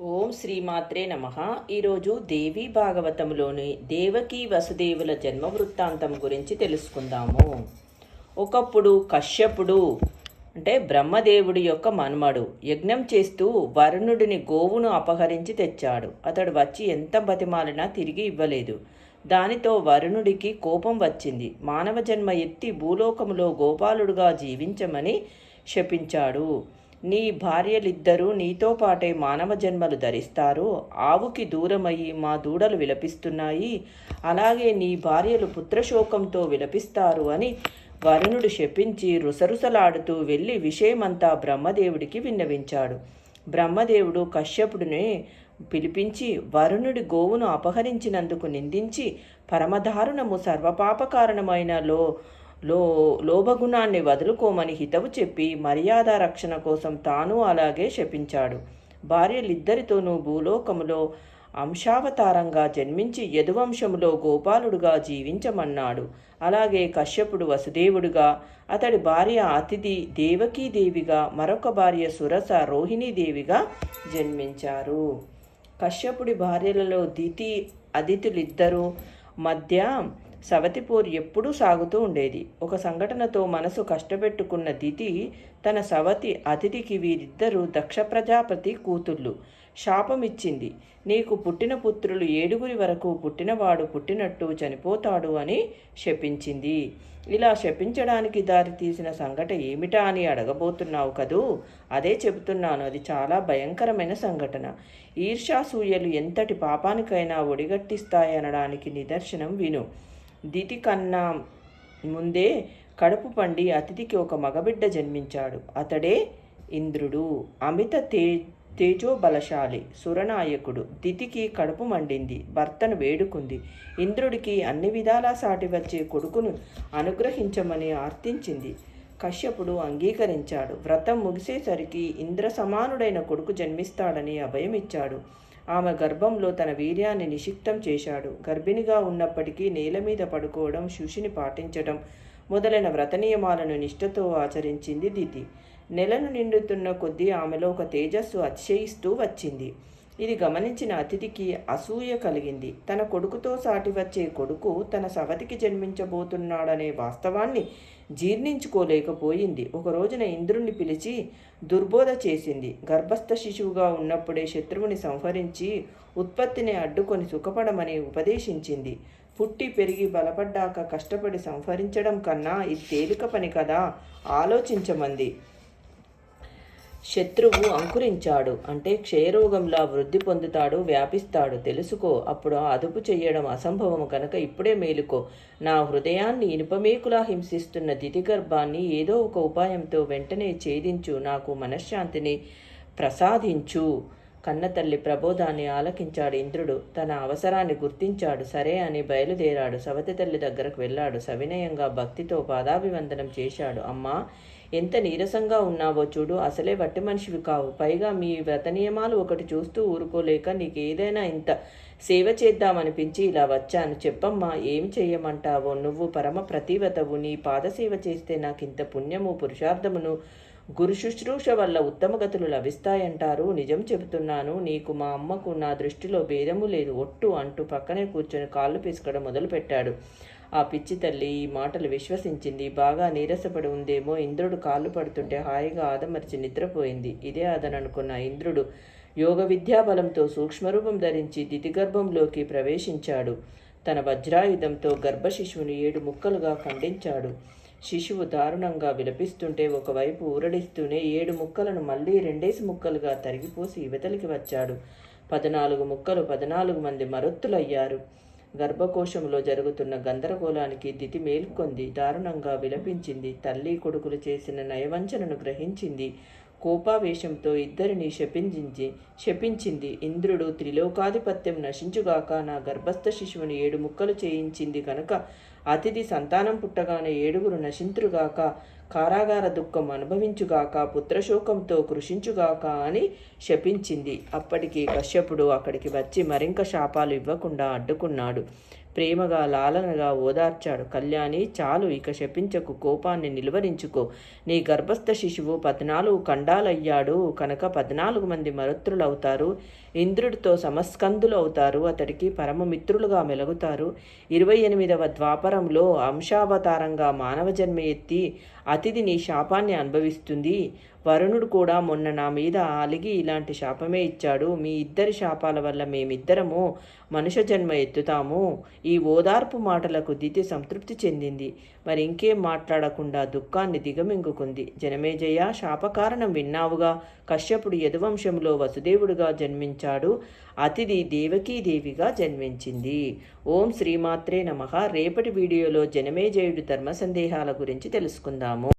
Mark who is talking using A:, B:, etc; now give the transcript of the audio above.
A: ఓం శ్రీమాత్రే నమ. ఈరోజు దేవీ భాగవతంలోని దేవకీ వసుదేవుల జన్మ వృత్తాంతం గురించి తెలుసుకుందాము. ఒకప్పుడు కశ్యపుడు అంటే బ్రహ్మదేవుడి యొక్క మన్మడు యజ్ఞం చేస్తూ వరుణుడిని గోవును అపహరించి తెచ్చాడు. అతడు వచ్చి ఎంత బతిమాలినా తిరిగి ఇవ్వలేదు. దానితో వరుణుడికి కోపం వచ్చింది. మానవ జన్మ ఎత్తి భూలోకములో గోపాలుడుగా జీవించమని శపించాడు. నీ భార్యలిద్దరూ నీతో పాటే మానవ జన్మలు ధరిస్తారు. ఆవుకి దూరమయ్యి మా దూడలు విలపిస్తున్నాయి. అలాగే నీ భార్యలు పుత్రశోకంతో విలపిస్తారు అని వరుణుడు శపించి రుసరుసలాడుతూ వెళ్ళి విషయమంతా బ్రహ్మదేవుడికి విన్నవించాడు. బ్రహ్మదేవుడు కశ్యపుడిని పిలిపించి వరుణుడి గోవును అపహరించినందుకు నిందించి పరమదారుణము సర్వపాపకారణమైన లో లో లోభగుణాన్ని వదులుకోమని హితవు చెప్పి మర్యాద రక్షణ కోసం తాను అలాగే శపించాడు. భార్యలిద్దరితోనూ భూలోకములో అంశావతారంగా జన్మించి యదువంశములో గోపాలుడుగా జీవించమన్నాడు. అలాగే కశ్యపుడు వసుదేవుడుగా అతడి భార్య అతిథి దేవకీదేవిగా మరొక భార్య సురస రోహిణీదేవిగా జన్మించారు. కశ్యపుడి భార్యలలో దితి అదితులిద్దరూ మధ్య సవతిపోరు ఎప్పుడూ సాగుతూ ఉండేది. ఒక సంఘటనతో మనసు కష్టపెట్టుకున్న దితి తన సవతి అతిథికి వీరిద్దరూ దక్ష ప్రజాపతి కూతుళ్ళు శాపమిచ్చింది. నీకు పుట్టిన పుత్రులు ఏడుగురి వరకు పుట్టినవాడు పుట్టినట్టు చనిపోతాడు అని శపించింది. ఇలా శపించడానికి దారి తీసిన ఏమిటా అని అడగబోతున్నావు కదూ? అదే చెబుతున్నాను. అది చాలా భయంకరమైన సంఘటన. ఈర్షాసూయలు ఎంతటి పాపానికైనా ఒడిగట్టిస్తాయనడానికి నిదర్శనం విను. దితి కన్నా ముందే కడుపు పండి అతిథికి ఒక మగబిడ్డ జన్మించాడు. అతడే ఇంద్రుడు అమిత తే తేజోబలశాలి సురనాయకుడు. దితికి కడుపు మండింది భర్తను వేడుకుంది. ఇంద్రుడికి అన్ని విధాలా సాటి వచ్చే కొడుకును అనుగ్రహించమని ఆర్తించింది. కశ్యపుడు అంగీకరించాడు. వ్రతం ముగిసేసరికి ఇంద్ర సమానుడైన కొడుకు జన్మిస్తాడని అభయమిచ్చాడు. ఆమె గర్భంలో తన వీర్యాన్ని నిషిక్తం చేశాడు. గర్భిణిగా ఉన్నప్పటికీ నేల మీద పడుకోవడం శుషిని పాటించడం మొదలైన వ్రత నియమాలను నిష్ఠతో ఆచరించింది దితి. నెలను నిండుతున్న కొద్దీ ఆమెలో ఒక తేజస్సు అతిశయిస్తూ వచ్చింది. ఇది గమనించిన అతిథికి అసూయ కలిగింది. తన కొడుకుతో సాటి వచ్చే కొడుకు తన సవతికి జన్మించబోతున్నాడనే వాస్తవాన్ని జీర్ణించుకోలేకపోయింది. ఒక రోజున ఇంద్రుణ్ణి పిలిచి దుర్బోధ చేసింది. గర్భస్థ శిశువుగా ఉన్నప్పుడే శత్రువుని సంహరించి ఉత్పత్తిని అడ్డుకొని సుఖపడమని ఉపదేశించింది. పుట్టి పెరిగి బలపడ్డాక కష్టపడి సంహరించడం కన్నా ఇది తేలిక పని కదా? ఆలోచించమంది. శత్రువు అంకురించాడు. అంటే క్షయరోగంలా వృద్ధి పొందుతాడు వ్యాపిస్తాడు. తెలుసుకో అప్పుడు అదుపు చేయడం అసంభవం కనుక ఇప్పుడే మేలుకో. నా హృదయాన్ని ఇనుపమేకులా హింసిస్తున్న దితిగర్భాన్ని ఏదో ఒక ఉపాయంతో వెంటనే ఛేదించు. నాకు మనశ్శాంతిని ప్రసాదించు. కన్నతల్లి ప్రబోధాన్ని ఆలకించాడు ఇంద్రుడు. తన అవసరాన్ని గుర్తించాడు. సరే అని బయలుదేరాడు. సవతి తల్లి దగ్గరకు వెళ్ళాడు. సవినయంగా భక్తితో పాదాభివందనం చేశాడు. అమ్మా ఎంత నీరసంగా ఉన్నావో చూడు. అసలే వట్టి మనిషివి కావు. పైగా మీ వ్రత నియమాలు ఒకటి చూస్తూ ఊరుకోలేక నీకు ఏదైనా ఇంత సేవ చేద్దామనిపించి ఇలా వచ్చాను. చెప్పమ్మా ఏం చెయ్యమంటావో? నువ్వు పరమ ప్రతివతవు నీ పాదసేవ చేస్తే నాకింత పుణ్యము పురుషార్థమును గురు శుశ్రూష వల్ల ఉత్తమగతులు లభిస్తాయంటారు. నిజం చెబుతున్నాను నీకు మా అమ్మకు నా దృష్టిలో భేదము లేదు. ఒట్టు అంటూ పక్కనే కూర్చొని కాళ్ళు పీసుకోవడం మొదలుపెట్టాడు. ఆ పిచ్చి తల్లి ఈ మాటలు విశ్వసించింది. బాగా నీరసపడి ఉందేమో. ఇంద్రుడు కాళ్ళు పడుతుంటే హాయిగా ఆదమర్చి నిద్రపోయింది. ఇదే అదననుకున్న ఇంద్రుడు యోగ విద్యాబలంతో సూక్ష్మరూపం ధరించి దితిగర్భంలోకి ప్రవేశించాడు. తన వజ్రాయుధంతో గర్భశిశువుని ఏడు ముక్కలుగా ఖండించాడు. శిశువు దారుణంగా విలపిస్తుంటే ఒకవైపు ఊరడిస్తూనే ఏడు ముక్కలను మళ్ళీ రెండేసి ముక్కలుగా తరిగిపోసి ఇవతలికి వచ్చాడు. పద్నాలుగు ముక్కలు పద్నాలుగు మంది మరొత్తులయ్యారు. గర్భకోశంలో జరుగుతున్న గందరగోళానికి దితి మేల్కొంది. దారుణంగా విలపించింది. తల్లి కొడుకులు చేసిన నయవంచనను గ్రహించింది. కోపావేశంతో ఇద్దరిని శపించి శపించింది. ఇంద్రుడు త్రిలోకాధిపత్యం నశించుగాక నా గర్భస్థ శిశువుని ఏడు ముక్కలు చేయించింది కనుక అతిథి సంతానం పుట్టగానే ఏడుగురు నశింతురుగాక కారాగార దుఃఖం అనుభవించుగాక పుత్రశోకంతో కృషించుగాక అని శపించింది. అప్పటికి కశ్యపుడు అక్కడికి వచ్చి మరింక శాపాలు ఇవ్వకుండా అడ్డుకున్నాడు. ప్రేమగా లాలనగా ఓదార్చాడు. కళ్యాణి చాలు ఇక శపించకు కోపాన్ని నిలువరించుకో. నీ గర్భస్థ శిశువు పద్నాలుగు ఖండాలయ్యాడు. కనుక పద్నాలుగు మంది మరుత్రులవుతారు. ఇంద్రుడితో సమస్కందులు అవుతారు అతడికి పరమమిత్రులుగా మెలుగుతారు. ఇరవై ఎనిమిదవ ద్వాపరంలో అంశావతారంగా మానవ జన్మ ఎత్తి అతిథి నీ శాపాన్ని అనుభవిస్తుంది. వరుణుడు కూడా మొన్న నా మీద అలిగి ఇలాంటి శాపమే ఇచ్చాడు. మీ ఇద్దరి శాపాల వల్ల మేమిద్దరము మనుష జన్మ ఎత్తుతాము. ఈ ఓదార్పు మాటలకు దితి సంతృప్తి చెందింది. మరి ఇంకేం మాట్లాడకుండా దుఃఖాన్ని దిగమింగుకుంది. జనమేజయ శాపకారణం విన్నావుగా. కశ్యపుడు యదువంశంలో వసుదేవుడుగా జన్మించాడు. అతిథి దేవకీదేవిగా జన్మించింది. ఓం శ్రీమాత్రే నమ. రేపటి వీడియోలో జనమేజయుడు ధర్మ సందేహాల గురించి తెలుసుకుందాము.